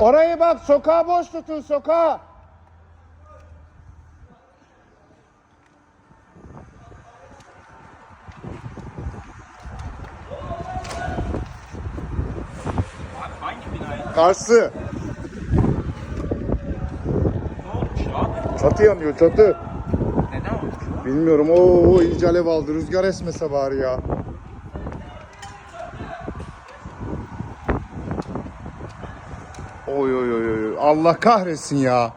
Orayı bak sokağı boş tutun binaya? Karşı. Çatı yanıyor çatı. Neden? Bilmiyorum. Oo iyice alev aldı. Rüzgar esmese bari ya. Oy oy oy oy. Allah kahretsin ya.